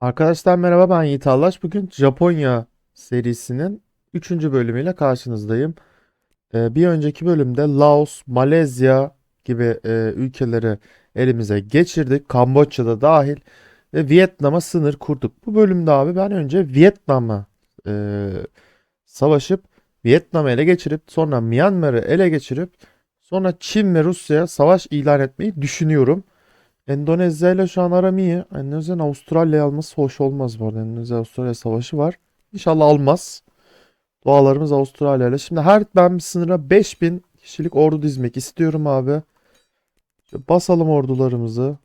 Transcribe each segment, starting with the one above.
Arkadaşlar merhaba ben Yiğit Allaş. Bugün Japonya serisinin 3. bölümüyle karşınızdayım. Ee, bir önceki bölümde Laos, Malezya gibi e, ülkeleri elimize geçirdik. Kamboçya'da dahil ve Vietnam'a sınır kurduk. Bu bölümde abi ben önce Vietnam'a e, savaşıp Vietnam'ı ele geçirip sonra Myanmar'ı ele geçirip sonra Çin ve Rusya'ya savaş ilan etmeyi düşünüyorum. Endonezya ile şu an aram iyi. Endonezya'nın Avustralya'yı alması hoş olmaz bu arada. Endonezya Avustralya savaşı var. İnşallah almaz. Doğalarımız Avustralya ile. Şimdi her ben bir sınıra 5000 kişilik ordu dizmek istiyorum abi. Şöyle basalım ordularımızı.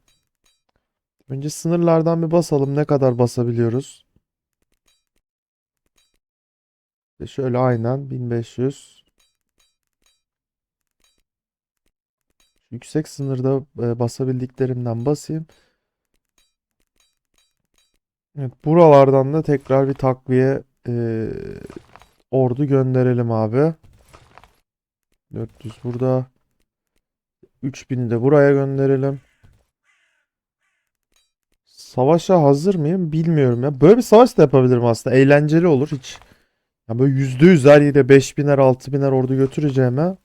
Önce sınırlardan bir basalım. Ne kadar basabiliyoruz? Ve şöyle aynen 1500. Yüksek sınırda e, basabildiklerimden basayım. Evet, buralardan da tekrar bir takviye e, ordu gönderelim abi. 400 burada. 3000 de buraya gönderelim. Savaşa hazır mıyım bilmiyorum ya. Böyle bir savaş da yapabilirim aslında. Eğlenceli olur hiç. Ya böyle %100 her yere 5000'er 6000'er ordu götüreceğime.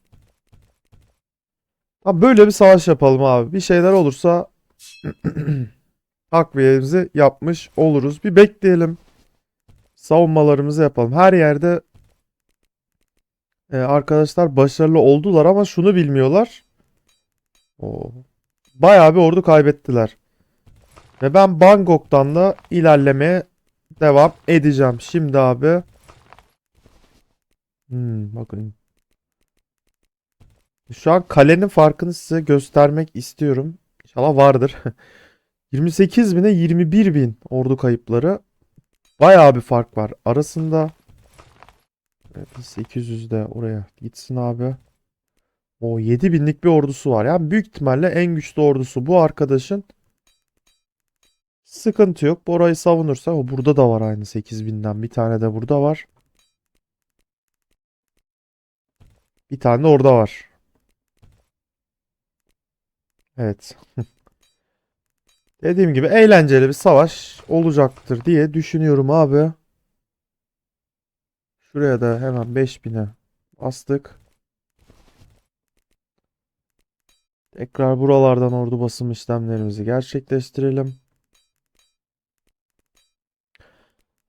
Tamam böyle bir savaş yapalım abi. Bir şeyler olursa takviyemizi yapmış oluruz. Bir bekleyelim. Savunmalarımızı yapalım. Her yerde e, arkadaşlar başarılı oldular ama şunu bilmiyorlar. Oo. Bayağı bir ordu kaybettiler. Ve ben Bangkok'tan da ilerlemeye devam edeceğim. Şimdi abi. Hmm, bakın. Şu an kalenin farkını size göstermek istiyorum. İnşallah vardır. 28 bine 21 bin ordu kayıpları. Bayağı bir fark var arasında. Evet, 800 de oraya gitsin abi. O 7 binlik bir ordusu var. Yani büyük ihtimalle en güçlü ordusu bu arkadaşın. Sıkıntı yok. Borayı savunursa o burada da var aynı 8000'den. Bir tane de burada var. Bir tane de orada var. Evet. Dediğim gibi eğlenceli bir savaş olacaktır diye düşünüyorum abi. Şuraya da hemen 5000'e bastık. Tekrar buralardan ordu basım işlemlerimizi gerçekleştirelim.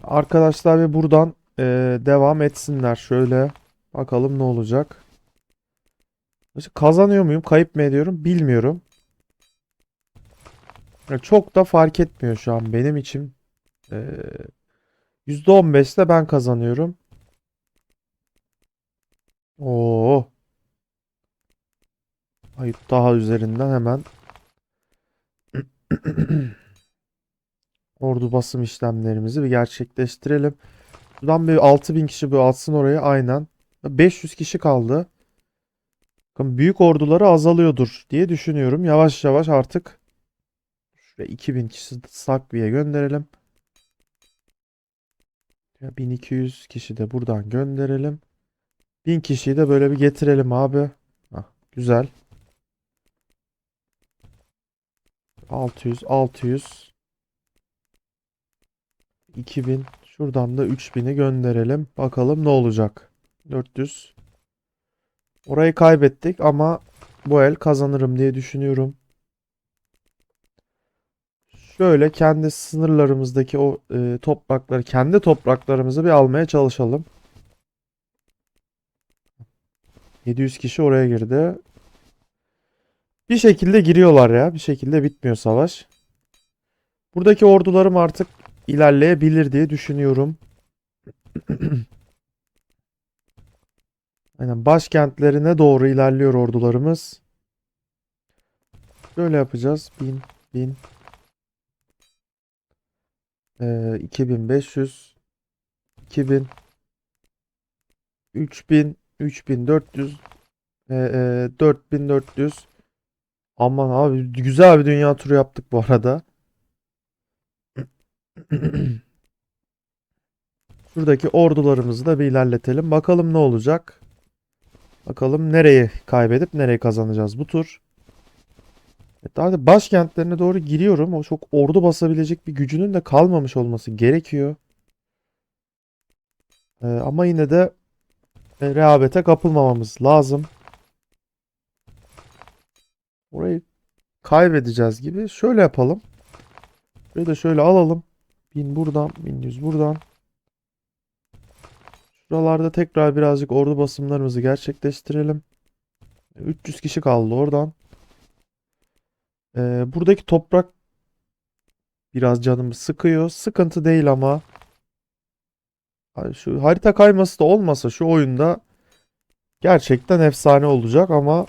Arkadaşlar ve buradan e, devam etsinler. Şöyle bakalım ne olacak. Kazanıyor muyum, kayıp mı ediyorum bilmiyorum. Çok da fark etmiyor şu an benim için. Ee, %15'te ben kazanıyorum. Oo. Ayıp daha üzerinden hemen ordu basım işlemlerimizi bir gerçekleştirelim. Buradan bir 6000 kişi bir atsın oraya aynen. 500 kişi kaldı. Bakın büyük orduları azalıyordur diye düşünüyorum. Yavaş yavaş artık şuraya 2000 kişi Sakvi'ye gönderelim. Ya 1200 kişi de buradan gönderelim. 1000 kişiyi de böyle bir getirelim abi. Hah, güzel. 600, 600. 2000. Şuradan da 3000'i gönderelim. Bakalım ne olacak. 400. Orayı kaybettik ama bu el kazanırım diye düşünüyorum. Şöyle kendi sınırlarımızdaki o e, toprakları, kendi topraklarımızı bir almaya çalışalım. 700 kişi oraya girdi. Bir şekilde giriyorlar ya. Bir şekilde bitmiyor savaş. Buradaki ordularım artık ilerleyebilir diye düşünüyorum. Aynen başkentlerine doğru ilerliyor ordularımız. Şöyle yapacağız. 1000, 1000. Ee, 2500. 2000. 3000. 3400. Ee, e, 4400. Aman abi güzel bir dünya turu yaptık bu arada. Şuradaki ordularımızı da bir ilerletelim. Bakalım ne olacak. Bakalım nereyi kaybedip nereyi kazanacağız bu tur. Daha da başkentlerine doğru giriyorum. O çok ordu basabilecek bir gücünün de kalmamış olması gerekiyor. Ee, ama yine de e, rehavete kapılmamamız lazım. Orayı kaybedeceğiz gibi. Şöyle yapalım. Burayı da şöyle alalım. 1000 buradan, 1100 buradan. Şuralarda tekrar birazcık ordu basımlarımızı gerçekleştirelim. 300 kişi kaldı oradan. Ee, buradaki toprak biraz canımı sıkıyor. Sıkıntı değil ama. Şu harita kayması da olmasa şu oyunda gerçekten efsane olacak ama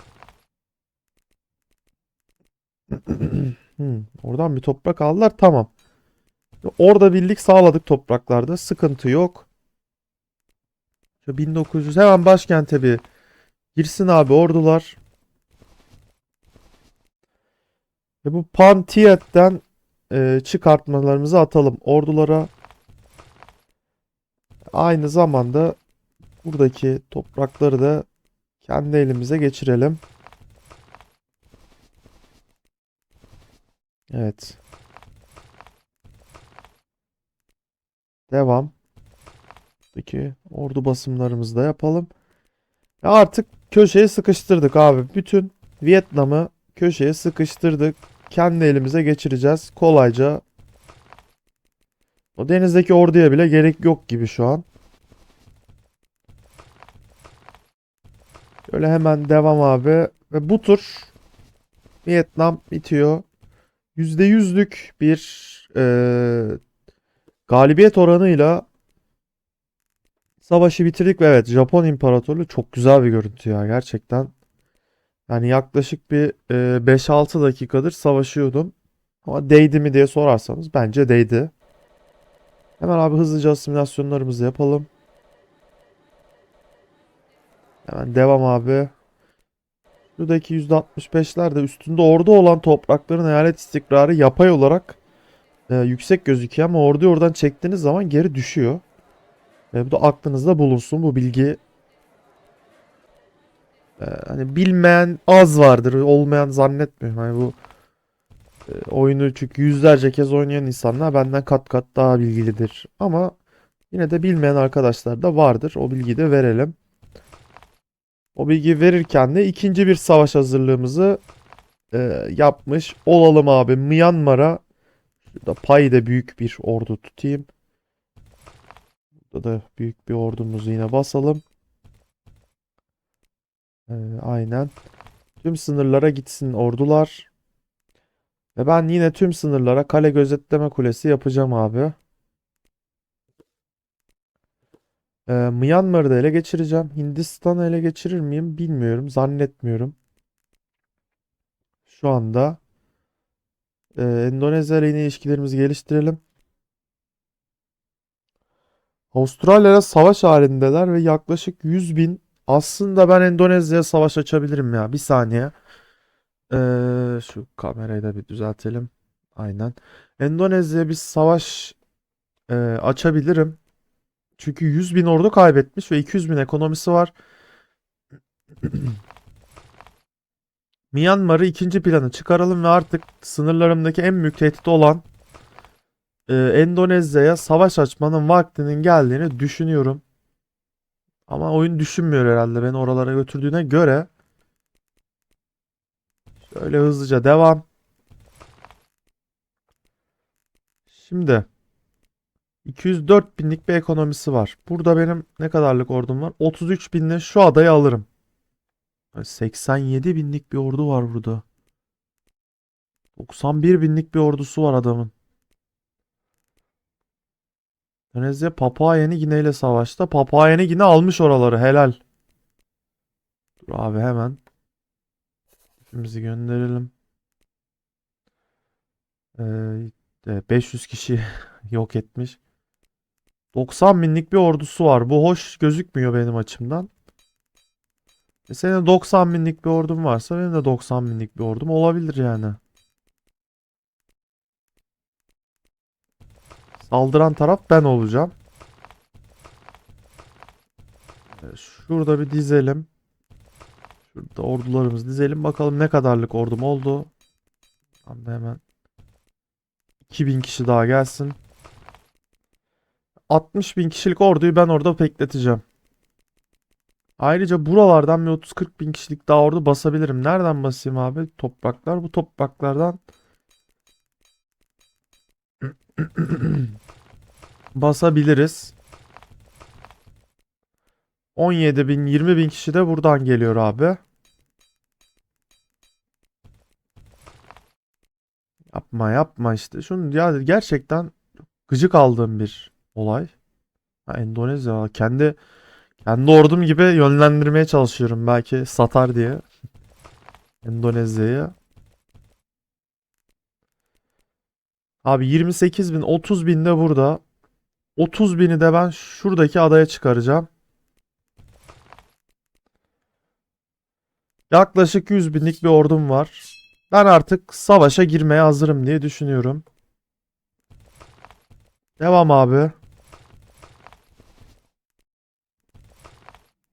Hmm, oradan bir toprak aldılar. Tamam. Orada birlik sağladık topraklarda. Sıkıntı yok. Şu 1900 hemen başkente bir girsin abi ordular. Ve bu Pantiyet'ten e, çıkartmalarımızı atalım ordulara. Aynı zamanda buradaki toprakları da kendi elimize geçirelim. Evet. Devam. Buradaki ordu basımlarımızı da yapalım. Artık köşeye sıkıştırdık abi. Bütün Vietnam'ı köşeye sıkıştırdık. Kendi elimize geçireceğiz. Kolayca. O denizdeki orduya bile gerek yok gibi şu an. Şöyle hemen devam abi. Ve bu tur Vietnam bitiyor. %100'lük bir eee, galibiyet oranıyla savaşı bitirdik ve evet Japon İmparatorluğu çok güzel bir görüntü ya gerçekten. Yani yaklaşık bir eee, 5-6 dakikadır savaşıyordum. Ama değdi mi diye sorarsanız bence değdi. Hemen abi hızlıca asimilasyonlarımızı yapalım. Hemen devam abi. Şuradaki %65'ler de üstünde ordu olan toprakların eyalet istikrarı yapay olarak e, yüksek gözüküyor ama orduyu oradan çektiğiniz zaman geri düşüyor. E, bu da aklınızda bulunsun bu bilgi. E, hani bilmeyen az vardır, olmayan zannetmiyorum. Hani bu e, oyunu çünkü yüzlerce kez oynayan insanlar benden kat kat daha bilgilidir. Ama yine de bilmeyen arkadaşlar da vardır. O bilgiyi de verelim. O bilgiyi verirken de ikinci bir savaş hazırlığımızı e, yapmış olalım abi. Myanmar'a şurada payda büyük bir ordu tutayım. Burada da büyük bir ordumuzu yine basalım. E, aynen. Tüm sınırlara gitsin ordular. Ve ben yine tüm sınırlara kale gözetleme kulesi yapacağım abi. Ee, Myanmar'ı da ele geçireceğim. Hindistan'ı ele geçirir miyim bilmiyorum. Zannetmiyorum. Şu anda e, Endonezya ile yine ilişkilerimizi geliştirelim. Avustralya'ya savaş halindeler ve yaklaşık 100 bin. Aslında ben Endonezya'ya savaş açabilirim ya. Bir saniye. Ee, şu kamerayı da bir düzeltelim. Aynen. Endonezya'ya bir savaş e, açabilirim. Çünkü 100 bin ordu kaybetmiş ve 200 bin ekonomisi var. Myanmar'ı ikinci planı çıkaralım ve artık sınırlarımdaki en büyük tehdit olan e, Endonezya'ya savaş açmanın vaktinin geldiğini düşünüyorum. Ama oyun düşünmüyor herhalde beni oralara götürdüğüne göre. Şöyle hızlıca devam. Şimdi 204 binlik bir ekonomisi var. Burada benim ne kadarlık ordum var? 33 binle şu adayı alırım. 87 binlik bir ordu var burada. 91 binlik bir ordusu var adamın. Endonezya Papua Yeni Gine ile savaşta. Papua Yeni Gine almış oraları. Helal. Dur abi hemen. Hepimizi gönderelim. Ee, 500 kişi yok etmiş. 90 binlik bir ordusu var. Bu hoş gözükmüyor benim açımdan. E senin 90 binlik bir ordun varsa benim de 90 binlik bir ordum olabilir yani. Saldıran taraf ben olacağım. Şurada bir dizelim. Şurada ordularımızı dizelim. Bakalım ne kadarlık ordum oldu. Buradan da hemen 2000 kişi daha gelsin. 60 bin kişilik orduyu ben orada bekleteceğim. Ayrıca buralardan bir 30-40 bin kişilik daha ordu basabilirim. Nereden basayım abi? Topraklar. Bu topraklardan basabiliriz. 17 bin, 20 bin kişi de buradan geliyor abi. Yapma yapma işte. Şunu ya gerçekten gıcık aldığım bir olay. Ha, Endonezya kendi kendi ordum gibi yönlendirmeye çalışıyorum belki satar diye. Endonezya'yı. Abi 28 bin 30 bin de burada. 30 bini de ben şuradaki adaya çıkaracağım. Yaklaşık 100 binlik bir ordum var. Ben artık savaşa girmeye hazırım diye düşünüyorum. Devam abi.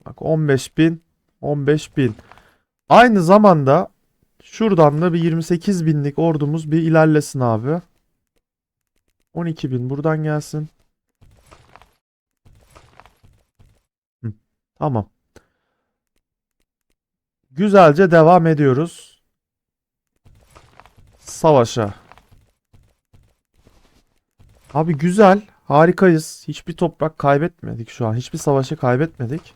Bak 15 bin. 15 bin. Aynı zamanda şuradan da bir 28 binlik ordumuz bir ilerlesin abi. 12 bin buradan gelsin. Hı, tamam. Güzelce devam ediyoruz. Savaşa. Abi güzel. Harikayız. Hiçbir toprak kaybetmedik şu an. Hiçbir savaşı kaybetmedik.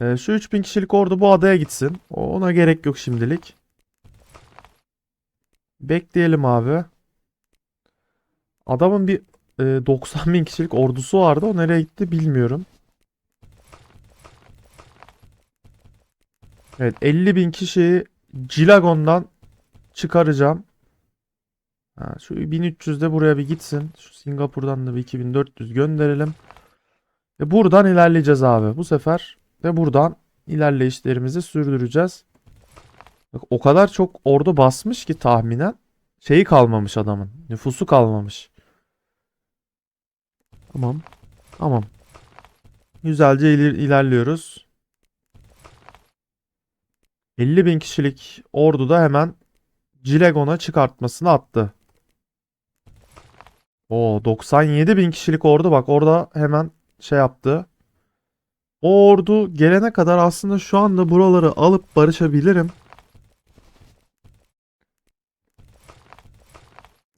Ee, şu 3000 kişilik ordu bu adaya gitsin. Ona gerek yok şimdilik. Bekleyelim abi. Adamın bir e, 90 bin kişilik ordusu vardı. O nereye gitti bilmiyorum. Evet 50 bin kişiyi Cilagon'dan çıkaracağım. Ha, şu 1300 de buraya bir gitsin. Şu Singapur'dan da bir 2400 gönderelim. Ve buradan ilerleyeceğiz abi. Bu sefer de buradan ilerleyişlerimizi sürdüreceğiz. O kadar çok ordu basmış ki tahminen şeyi kalmamış adamın. Nüfusu kalmamış. Tamam. Tamam. Güzelce iler- ilerliyoruz. 50 bin kişilik ordu da hemen Cilegon'a çıkartmasını attı. O 97 bin kişilik ordu bak orada hemen şey yaptı. O ordu gelene kadar aslında şu anda buraları alıp barışabilirim.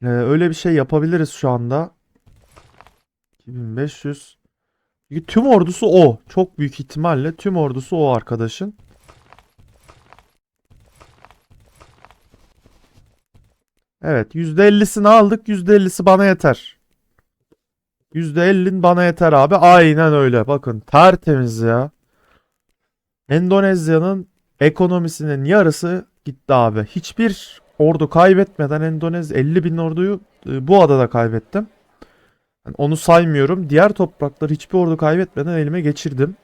Ee, öyle bir şey yapabiliriz şu anda. 2500. Çünkü tüm ordusu o. Çok büyük ihtimalle tüm ordusu o arkadaşın. Evet %50'sini aldık. %50'si bana yeter. %50'in bana yeter abi. Aynen öyle. Bakın tertemiz ya. Endonezya'nın ekonomisinin yarısı gitti abi. Hiçbir ordu kaybetmeden Endonezya 50 bin orduyu e, bu adada kaybettim. Yani onu saymıyorum. Diğer toprakları hiçbir ordu kaybetmeden elime geçirdim.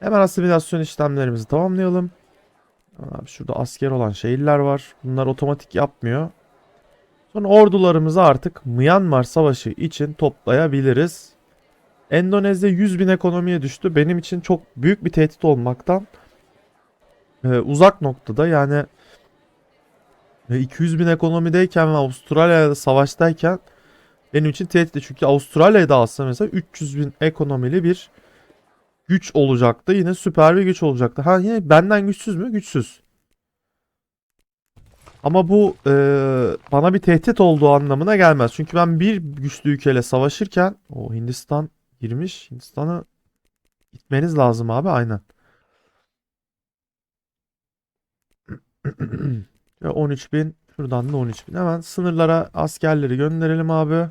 Hemen asimilasyon işlemlerimizi tamamlayalım. Abi şurada asker olan şehirler var. Bunlar otomatik yapmıyor. Sonra ordularımızı artık Myanmar Savaşı için toplayabiliriz. Endonezya 100 bin ekonomiye düştü. Benim için çok büyük bir tehdit olmaktan e, uzak noktada. Yani e, 200 bin ekonomideyken ve Avustralya'da savaştayken benim için tehdit. Çünkü Avustralya'yı da alsa mesela 300 bin ekonomili bir güç olacaktı. Yine süper bir güç olacaktı. Ha yine benden güçsüz mü? Güçsüz. Ama bu e, bana bir tehdit olduğu anlamına gelmez. Çünkü ben bir güçlü ülkeyle savaşırken o Hindistan girmiş. Hindistan'a gitmeniz lazım abi aynen. Ve 13 bin. Şuradan da 13 bin. Hemen sınırlara askerleri gönderelim abi.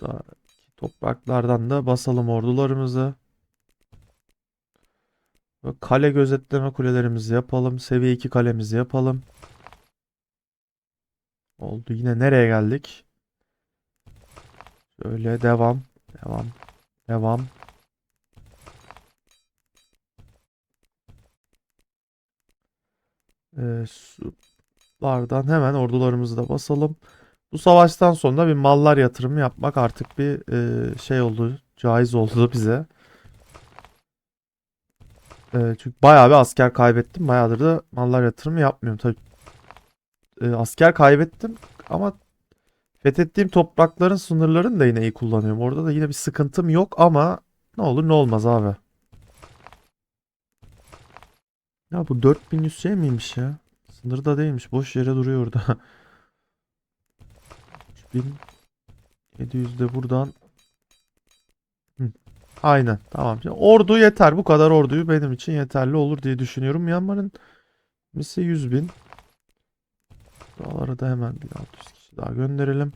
Da topraklardan da basalım ordularımızı. Kale gözetleme kulelerimizi yapalım. Seviye 2 kalemizi yapalım. Oldu. Yine nereye geldik? Şöyle devam. Devam. Devam. Ee, sulardan hemen ordularımızı da basalım. Bu savaştan sonra bir mallar yatırımı yapmak artık bir e, şey oldu. Caiz oldu bize. Ee, çünkü bayağı bir asker kaybettim. Bayağıdır da mallar yatırımı yapmıyorum. Tabii e, asker kaybettim ama fethettiğim toprakların sınırlarını da yine iyi kullanıyorum. Orada da yine bir sıkıntım yok ama ne olur ne olmaz abi. Ya bu 4100 şey miymiş ya? Sınırda değilmiş. Boş yere duruyor orada. 3700 de buradan. Hı. Aynen. Tamam. Şimdi ordu yeter. Bu kadar orduyu benim için yeterli olur diye düşünüyorum. Myanmar'ın misi 100 bin. Buralara da hemen 1600 kişi daha gönderelim.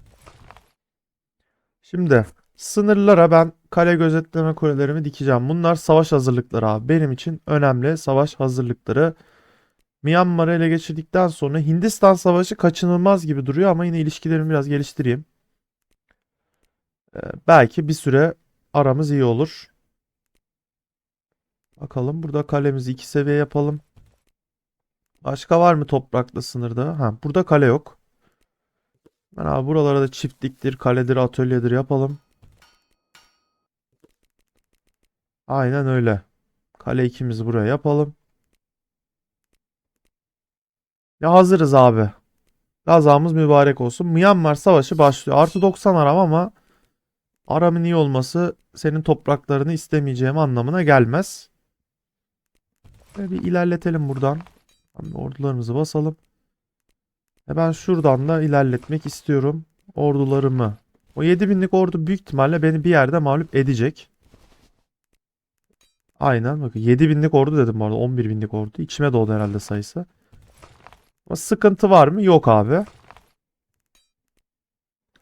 Şimdi sınırlara ben kale gözetleme kulelerimi dikeceğim. Bunlar savaş hazırlıkları abi. Benim için önemli savaş hazırlıkları. Myanmar'ı ele geçirdikten sonra Hindistan savaşı kaçınılmaz gibi duruyor ama yine ilişkilerimi biraz geliştireyim. Ee, belki bir süre aramız iyi olur. Bakalım burada kalemizi iki seviye yapalım. Başka var mı toprakla sınırda? Ha, burada kale yok. Ben abi buralara da çiftliktir, kaledir, atölyedir yapalım. Aynen öyle. Kale ikimizi buraya yapalım. Ya hazırız abi. Gazamız mübarek olsun. Myanmar Savaşı başlıyor. Artı 90 aram ama aramın iyi olması senin topraklarını istemeyeceğim anlamına gelmez. Ve bir ilerletelim buradan. Ordularımızı basalım. E ben şuradan da ilerletmek istiyorum ordularımı. O 7000'lik ordu büyük ihtimalle beni bir yerde mağlup edecek. Aynen bakın 7000'lik ordu dedim bu arada 11.000'lik ordu. İçime doğdu herhalde sayısı. Ama sıkıntı var mı? Yok abi.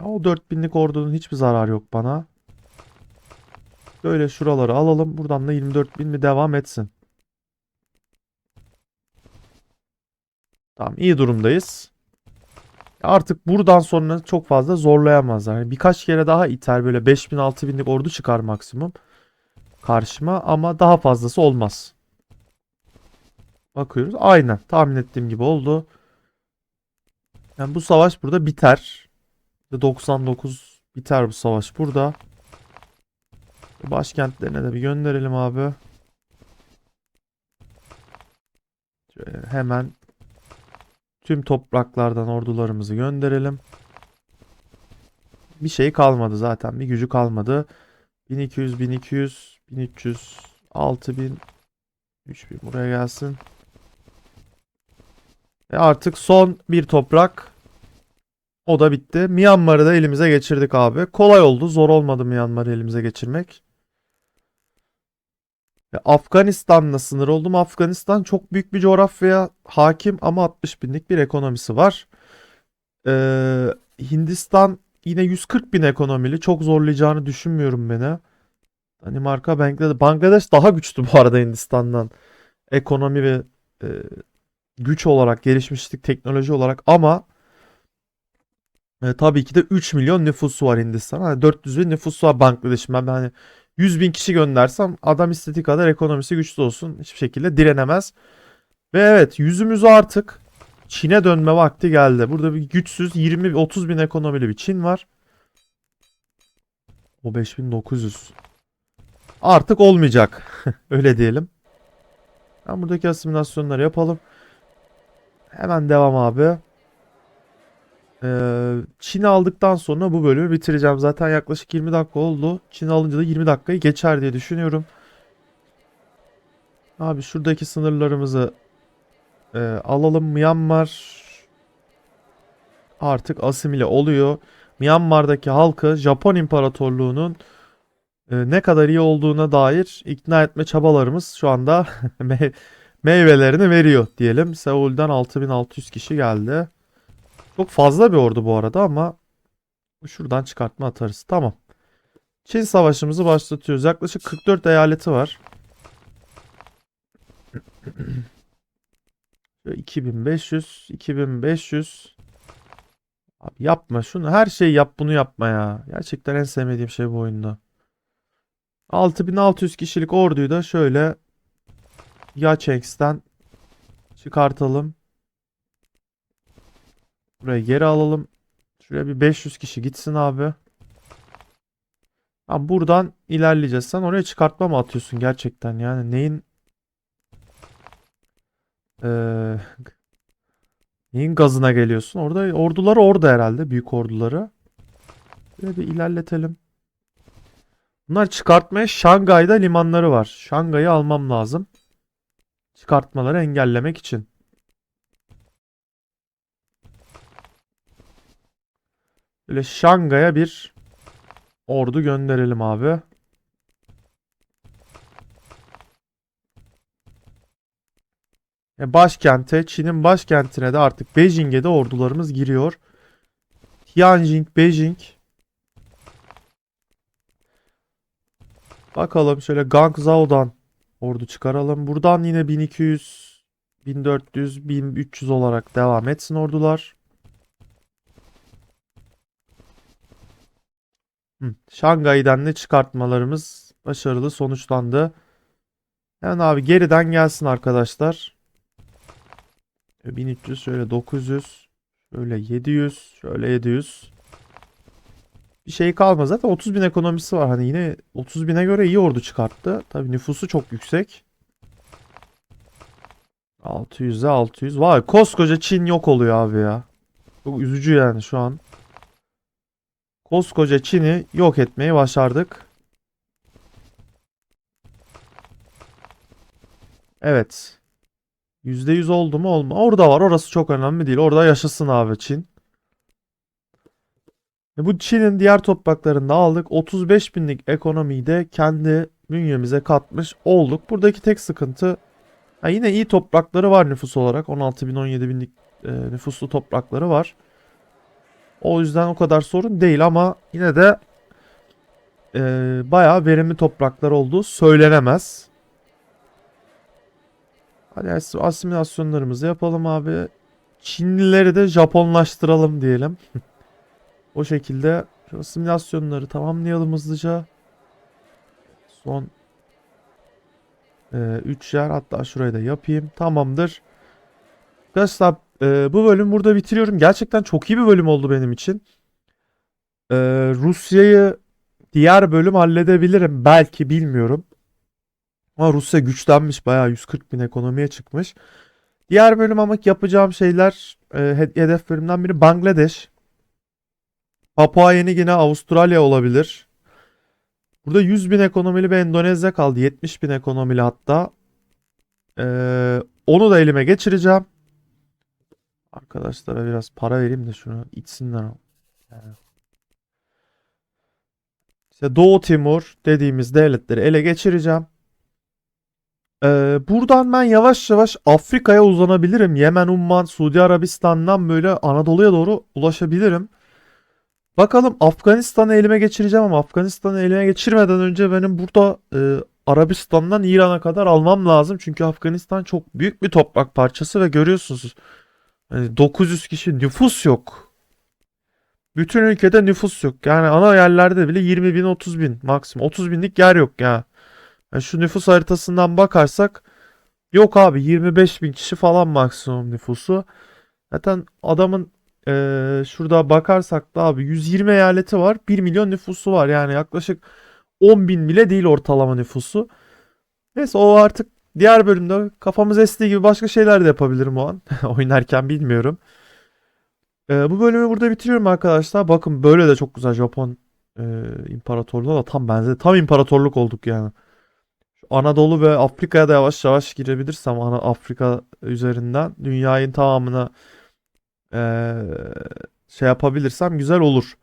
O 4000'lik ordunun hiçbir zararı yok bana. Böyle şuraları alalım. Buradan da 24.000 bir devam etsin. Tamam iyi durumdayız. Artık buradan sonra çok fazla zorlayamazlar. Yani birkaç kere daha iter böyle 5000 6000'lik ordu çıkar maksimum karşıma ama daha fazlası olmaz. Bakıyoruz. Aynen tahmin ettiğim gibi oldu. Yani bu savaş burada biter. 99 biter bu savaş burada. Başkentlerine de bir gönderelim abi. Şöyle hemen tüm topraklardan ordularımızı gönderelim. Bir şey kalmadı zaten. Bir gücü kalmadı. 1200, 1200, 1300, 6000, 3000 buraya gelsin. Ve artık son bir toprak. O da bitti. Myanmar'ı da elimize geçirdik abi. Kolay oldu. Zor olmadı Myanmar'ı elimize geçirmek. Ve Afganistan'la sınır oldum. Afganistan çok büyük bir coğrafyaya hakim ama 60 binlik bir ekonomisi var. Ee, Hindistan yine 140 bin ekonomili. Çok zorlayacağını düşünmüyorum beni. Danimarka, Bangladeş. Bangladeş daha güçlü bu arada Hindistan'dan. Ekonomi ve e, güç olarak, gelişmişlik, teknoloji olarak ama e, tabii ki de 3 milyon nüfusu var Hindistan. Hani 400 bin nüfusu var Bangladeş'in. Ben hani 100 bin kişi göndersem adam istediği kadar ekonomisi güçlü olsun. Hiçbir şekilde direnemez. Ve evet yüzümüzü artık Çin'e dönme vakti geldi. Burada bir güçsüz 20-30 bin ekonomili bir Çin var. O 5900. Artık olmayacak. Öyle diyelim. Ben buradaki asimilasyonları yapalım. Hemen devam abi. Ee, Çin'i aldıktan sonra bu bölümü bitireceğim. Zaten yaklaşık 20 dakika oldu. Çin alınca da 20 dakikayı geçer diye düşünüyorum. Abi şuradaki sınırlarımızı e, alalım. Myanmar artık asimile oluyor. Myanmar'daki halkı Japon İmparatorluğu'nun ne kadar iyi olduğuna dair ikna etme çabalarımız şu anda me- meyvelerini veriyor diyelim. Seul'den 6600 kişi geldi. Çok fazla bir ordu bu arada ama şuradan çıkartma atarız. Tamam. Çin savaşımızı başlatıyoruz. Yaklaşık 44 eyaleti var. Şöyle 2500, 2500. Abi yapma şunu. Her şeyi yap bunu yapma ya. Gerçekten en sevmediğim şey bu oyunda. 6600 kişilik orduyu da şöyle Yaçengs'ten çıkartalım. Buraya geri alalım. Şuraya bir 500 kişi gitsin abi. Abi buradan ilerleyeceğiz. Sen oraya çıkartma mı atıyorsun gerçekten yani neyin Ee, neyin gazına geliyorsun? Orada orduları orada herhalde. Büyük orduları. Şöyle bir ilerletelim. Bunlar çıkartmaya Şangay'da limanları var. Şangay'ı almam lazım. Çıkartmaları engellemek için. Böyle Şangay'a bir ordu gönderelim abi. E, başkente, Çin'in başkentine de artık Beijing'e de ordularımız giriyor. Tianjin, Beijing. Bakalım şöyle Guangzhou'dan ordu çıkaralım. Buradan yine 1200, 1400, 1300 olarak devam etsin ordular. Hı, Şangay'dan ne çıkartmalarımız başarılı sonuçlandı. Yani abi geriden gelsin arkadaşlar. 1300 şöyle 900 şöyle 700 şöyle 700 bir şey kalmaz zaten 30 bin ekonomisi var. Hani yine 30 bine göre iyi ordu çıkarttı. Tabi nüfusu çok yüksek. 600'e 600 vay koskoca Çin yok oluyor abi ya. Çok üzücü yani şu an. Koskoca Çin'i yok etmeyi başardık. Evet. %100 oldu mu? Olma. Orada var. Orası çok önemli değil. Orada yaşasın abi Çin. E bu Çin'in diğer topraklarını da aldık. 35 binlik ekonomiyi de kendi bünyemize katmış olduk. Buradaki tek sıkıntı ha yine iyi toprakları var nüfus olarak. 16 bin 17 binlik e, nüfuslu toprakları var. O yüzden o kadar sorun değil ama yine de e, bayağı verimli topraklar olduğu söylenemez. Hadi as- asimilasyonlarımızı yapalım abi. Çinlileri de Japonlaştıralım diyelim. O şekilde şu asimilasyonları tamamlayalım hızlıca. Son 3 yer hatta şurayı da yapayım. Tamamdır. Arkadaşlar e, bu bölüm burada bitiriyorum. Gerçekten çok iyi bir bölüm oldu benim için. E, Rusya'yı diğer bölüm halledebilirim. Belki bilmiyorum. Ama Rusya güçlenmiş. Bayağı 140 bin ekonomiye çıkmış. Diğer bölüm ama yapacağım şeyler e, he- hedef bölümden biri Bangladeş. Papua Yeni Gine, Avustralya olabilir. Burada 100 bin ekonomili bir Endonezya kaldı. 70 bin ekonomili hatta. Ee, onu da elime geçireceğim. Arkadaşlara biraz para vereyim de şunu içsinler. İşte Doğu Timur dediğimiz devletleri ele geçireceğim. Ee, buradan ben yavaş yavaş Afrika'ya uzanabilirim. Yemen, Umman, Suudi Arabistan'dan böyle Anadolu'ya doğru ulaşabilirim. Bakalım Afganistan'ı elime geçireceğim ama Afganistan'ı elime geçirmeden önce benim burada e, Arabistan'dan İran'a kadar almam lazım. Çünkü Afganistan çok büyük bir toprak parçası ve görüyorsunuz yani 900 kişi nüfus yok. Bütün ülkede nüfus yok. Yani ana yerlerde bile 20 bin 30 bin maksimum. 30 binlik yer yok ya. Yani şu nüfus haritasından bakarsak yok abi 25 bin kişi falan maksimum nüfusu. Zaten adamın ee, şurada bakarsak da abi 120 eyaleti var. 1 milyon nüfusu var. Yani yaklaşık 10 bin bile değil ortalama nüfusu. Neyse o artık diğer bölümde kafamız estiği gibi başka şeyler de yapabilirim o an. Oynarken bilmiyorum. Ee, bu bölümü burada bitiriyorum arkadaşlar. Bakın böyle de çok güzel Japon e, imparatorluğu da tam benzeri. Tam imparatorluk olduk yani. Anadolu ve Afrika'ya da yavaş yavaş girebilirsem ana Afrika üzerinden dünyanın tamamına eee, şey yapabilirsem güzel olur.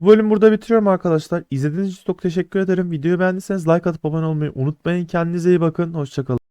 Bu bölümü burada bitiriyorum arkadaşlar. İzlediğiniz için çok teşekkür ederim. Videoyu beğendiyseniz like atıp abone olmayı unutmayın. Kendinize iyi bakın. Hoşçakalın.